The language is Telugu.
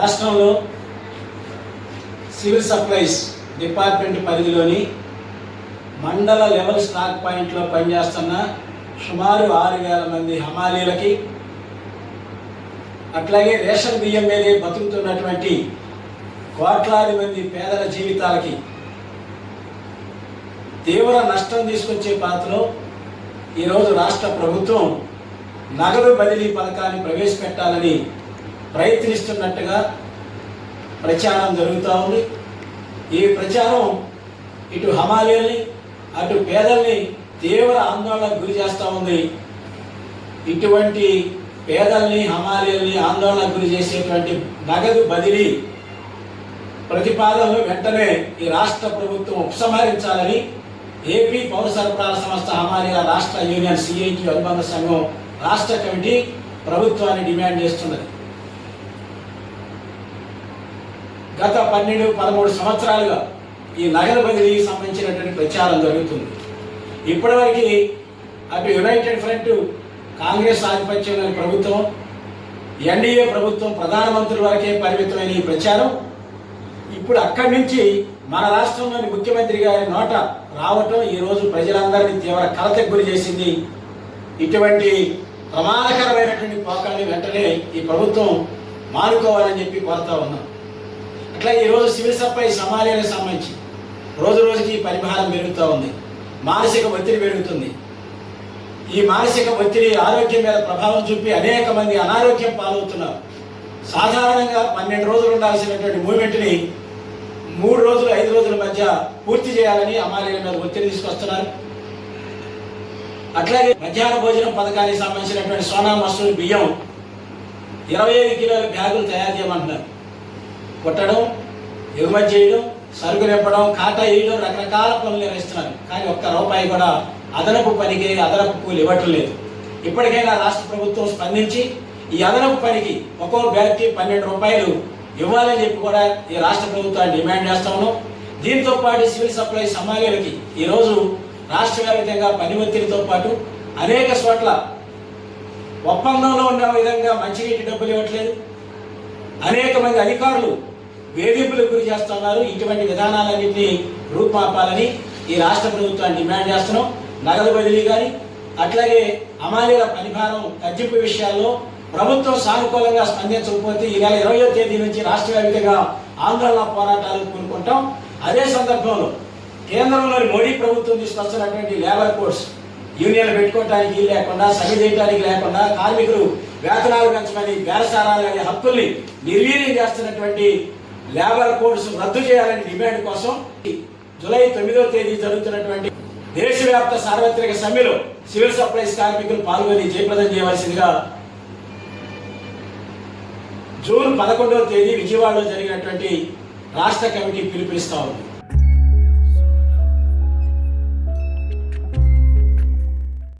రాష్ట్రంలో సివిల్ సప్లైస్ డిపార్ట్మెంట్ పరిధిలోని మండల లెవెల్ స్టాక్ పాయింట్లో పనిచేస్తున్న సుమారు ఆరు వేల మంది హమాలీలకి అట్లాగే రేషన్ బియ్యం మీదే బతుకుతున్నటువంటి కోట్లాది మంది పేదల జీవితాలకి తీవ్ర నష్టం తీసుకొచ్చే పాత్రలో ఈరోజు రాష్ట్ర ప్రభుత్వం నగదు బదిలీ పథకాన్ని ప్రవేశపెట్టాలని ప్రయత్నిస్తున్నట్టుగా ప్రచారం జరుగుతూ ఉంది. ఈ ప్రచారం ఇటు హమాలీల్ని అటు పేదల్ని తీవ్ర ఆందోళనకు గురి చేస్తూ ఉంది. ఇటువంటి పేదల్ని హమాలీల్ని ఆందోళనకు గురి చేసేటువంటి నగదు బదిలీ ప్రతిపాదనలు వెంటనే ఈ రాష్ట్ర ప్రభుత్వం ఉపసంహరించాలని ఏపీ పౌర సరఫరాల సంస్థ హమాలీల రాష్ట్ర యూనియన్ సిఐటి అనుబంధ సంఘం రాష్ట్ర కమిటీ ప్రభుత్వాన్ని డిమాండ్ చేస్తున్నది. గత పన్నెండు పదమూడు సంవత్సరాలుగా ఈ నగర బదిలీకి సంబంధించినటువంటి ప్రచారం జరుగుతుంది. ఇప్పటివరకు అటు యునైటెడ్ ఫ్రంట్ కాంగ్రెస్ ఆధిపత్యంలోని ప్రభుత్వం ఎన్డీఏ ప్రభుత్వం ప్రధానమంత్రి వరకే పరిమితమైన ఈ ప్రచారం. ఇప్పుడు అక్కడి నుంచి మన రాష్ట్రంలోని ముఖ్యమంత్రి గారి నోట రావటం ఈరోజు ప్రజలందరినీ తీవ్ర కలతకు గురి చేసింది. ఇటువంటి ప్రమాదకరమైనటువంటి పోకాన్ని వెంటనే ఈ ప్రభుత్వం మానుకోవాలని చెప్పి కోరుతా ఉన్నాం. అట్లా ఈరోజు సివిల్ సప్లై సమాలయానికి సంబంధించి రోజు రోజుకి పరిభారం పెరుగుతూ ఉంది. మానసిక ఒత్తిడి పెరుగుతుంది. ఈ మానసిక ఒత్తిడి ఆరోగ్యం మీద ప్రభావం చూపి అనేక మంది అనారోగ్యం పాలవుతున్నారు. సాధారణంగా పన్నెండు రోజులు ఉండాల్సినటువంటి మూమెంట్ని మూడు రోజులు ఐదు రోజుల మధ్య పూర్తి చేయాలని అమాలీల మీద ఒత్తిడి తీసుకొస్తున్నారు. అట్లాగే మధ్యాహ్న భోజనం పథకానికి సంబంధించినటువంటి సోనా మసూరి బియ్యం ఇరవై ఐదు కిలోల బ్యాగులు తయారు చేయమంటున్నారు. కుట్టడం ఎగుమతి చేయడం సరుకు నింపడం కాటా వేయడం రకరకాల పనులు నిర్వహిస్తున్నారు. కానీ ఒక్క రూపాయి కూడా అదనపు పనికి అదనపు కూలి ఇవ్వటం లేదు. ఇప్పటికైనా రాష్ట్ర ప్రభుత్వం స్పందించి ఈ అదనపు పనికి ఒక్కో బ్యాగ్కి పన్నెండు రూపాయలు ఇవ్వాలని చెప్పి కూడా ఈ రాష్ట్ర ప్రభుత్వాన్ని డిమాండ్ చేస్తా దీంతో పాటు సివిల్ సప్లై సమాఖ్యలకి ఈరోజు రాష్ట్ర వ్యాప్తంగా పని ఒత్తిడితో పాటు అనేక చోట్ల ఒప్పందంలో ఉన్న విధంగా మంచినీటి డబ్బులు ఇవ్వట్లేదు. అనేక మంది అధికారులు వేధింపులకు గురి చేస్తున్నారు. ఇటువంటి విధానాలన్నింటినీ రూపుమాపాలని ఈ రాష్ట్ర ప్రభుత్వాన్ని డిమాండ్ చేస్తున్నాం. నగదు బదిలీ కానీ అట్లాగే అమాలీల పరిహారం తగ్గింపు విషయాల్లో ప్రభుత్వం సానుకూలంగా స్పందించకపోతే ఈ నెల ఇరవయో తేదీ నుంచి రాష్ట్ర వ్యాప్తంగా ఆందోళన పోరాటాలు కోరుకుంటాం అదే సందర్భంలో కేంద్రంలోని మోడీ ప్రభుత్వం తీసుకొస్తున్నటువంటి లేబర్ కోడ్స్ యూనియన్లు పెట్టుకోవడానికి లేకుండా సమ్మె చేయడానికి లేకుండా కార్మికులు వేతనాలు పెంచమని బేరసారాలు అనే హక్కుల్ని నిర్వీర్యం చేస్తున్నటువంటి లేబర్ కోడ్స్ రద్దు చేయాలని డిమాండ్ కోసం జూలై తొమ్మిదో తేదీ జరుగుతున్నటువంటి దేశవ్యాప్త సార్వత్రిక సమ్మెలో సివిల్ సప్లైస్ కార్మికులు పాల్గొని జయప్రదం చేయవలసిందిగా జూన్ పదకొండవ తేదీ విజయవాడలో జరిగినటువంటి రాష్ట్ర కమిటీ పిలుపునిస్తా ఉంది.